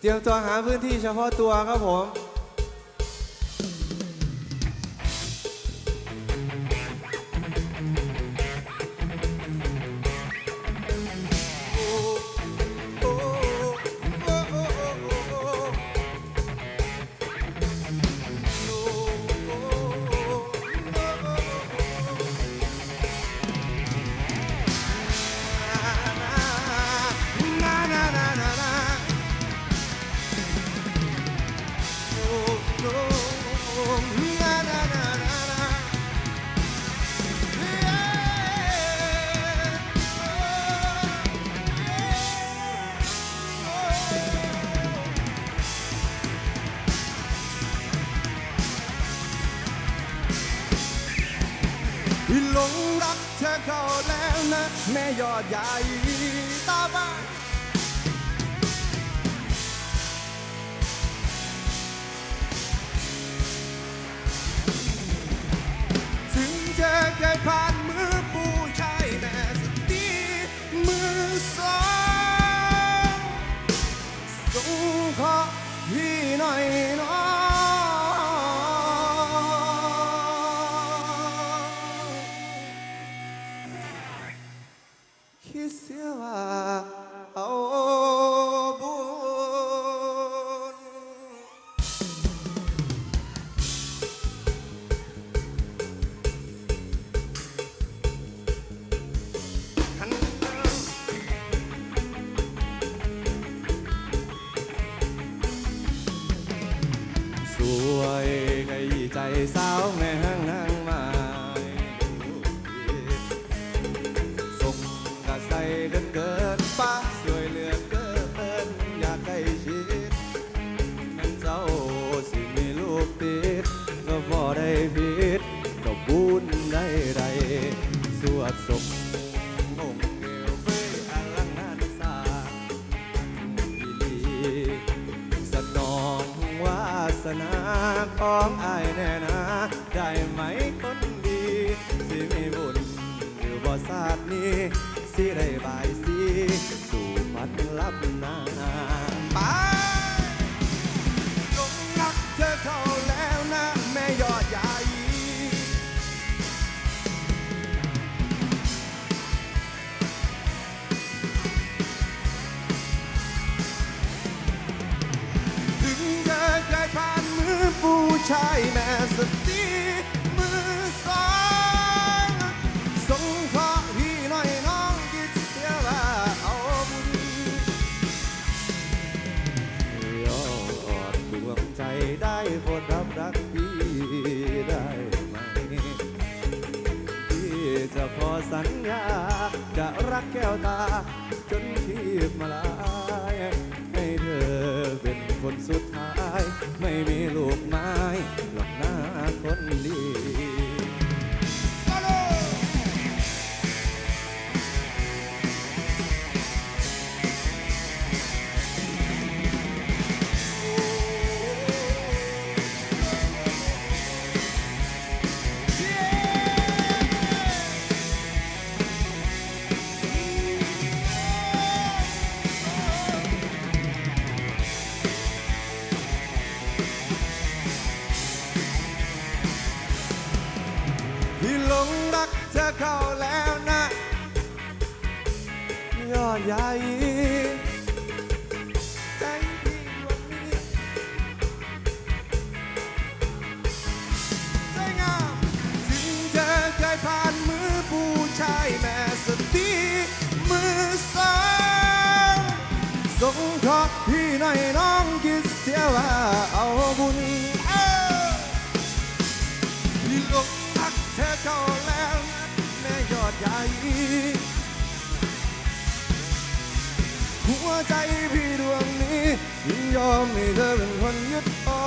เตรียมตัวหาพื้นที่เฉพาะตัวครับผม หลงรักเธอเข้าแล้วนะ แม่ยอดใหญ่ตาบ้า คิดเสียว่าเอาบุญสวยไก่ใจสาว นาของอายแน่นาได้ไหมคนดี สิมีบุญหรือบ่ศาสนี้ สิได้บายสิสู่ฝันลับนา ผู้ชายแม่สตีมือสองส่งขอพี่หน่อยน้องคิดเสียว่าเอาบุญยอดดวงใจได้โปรดรับรักพี่ได้ไหมที่จะขอสัญญาจะรักแก้วตาจนทีบมาลา ไม่มีลูกไม้หรอกหน้าคนดี ใหญ่ใจพี่วงนี้สวยงามถึงเธอเคยผ่านมือผู้ชายแม่สตีมือสองส่งขอพี่หน่อยน้องคิดเสียว่าเอาบุญเอ้าที่หลงรักเธอเข้าแล้วนแม่ยอดใหญ่ หัวใจพี่ดวงนี้ยินยอมให้เธอเป็นคนยึดครอ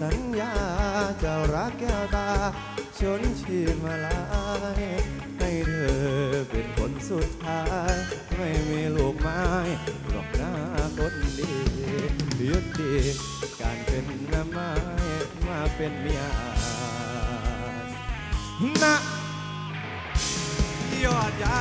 สัญญาจ้ารักแก้วตา ชนชีมาลายให้เธอเป็นคนสุดท้าย ไม่มีลูกไม้หรอกหน้าคนดียุติการเป็นน้ำไม้มาเป็นเมียนะยอดใหญ่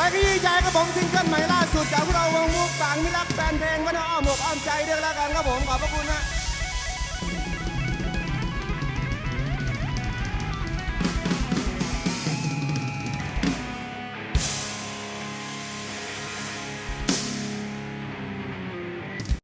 สวยขยี้ใจครับผมซิงเกิลใหม่ล่าสุดจากพวกเราวงมุกต่างมิรักแฟนเพลงไว้ในอ้อมอกอ้อมใจเรื่องละกันครับผมขอบพระคุณนะ